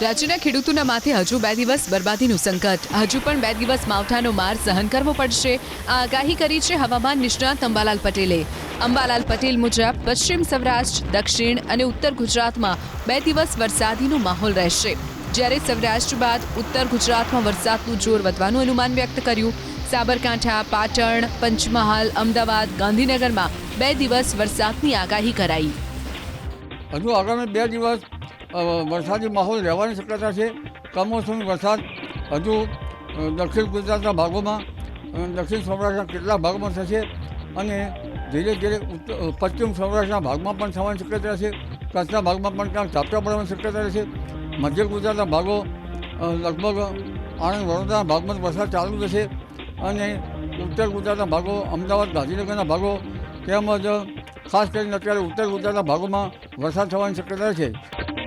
રાજ્યના ખેડૂતોના માથે હજુ બે દિવસ બરબાદીનું સંકટ. હજુ પણ બે દિવસ માવઠાનો માર સહન કરવો પડશે. આ આગાહી કરી છે હવામાન નિષ્ણાત અંબાલાલ પટેલે. અંબાલાલ પટેલ મુજબ, પશ્ચિમ સૌરાષ્ટ્ર, દક્ષિણ અને ઉત્તર ગુજરાતમાં બે દિવસ વરસાદીનો માહોલ રહેશે. જ્યારે સૌરાષ્ટ્ર બાદ ઉત્તર ગુજરાતમાં વરસાદનું જોર વધવાનું અનુમાન વ્યક્ત કર્યું. સાબરકાંઠા, પાટણ, પંચમહાલ, અમદાવાદ, ગાંધીનગરમાં બે દિવસ વરસાદની આગાહી કરાઈ. હજુ આગામી બે દિવસ વરસાદી માહોલ રહેવાની શક્યતા છે. કમોસમી વરસાદ હજુ દક્ષિણ ગુજરાતના ભાગોમાં દક્ષિણ સૌરાષ્ટ્રના કેટલાક ભાગમાં થશે અને ધીરે ધીરે પશ્ચિમ સૌરાષ્ટ્રના ભાગમાં પણ થવાની શક્યતા છે. કચ્છના ભાગમાં પણ ક્યાંક ઝાપટા પડવાની શક્યતા રહેશે મધ્ય ગુજરાતના ભાગો લગભગ આણંદ, વડોદરાના ભાગમાં વરસાદ ચાલુ રહેશે અને ઉત્તર ગુજરાતના ભાગો, અમદાવાદ, ગાંધીનગરના ભાગો તેમજ ખાસ કરીને અત્યારે ઉત્તર ગુજરાતના ભાગોમાં વરસાદ થવાની શક્યતા છે.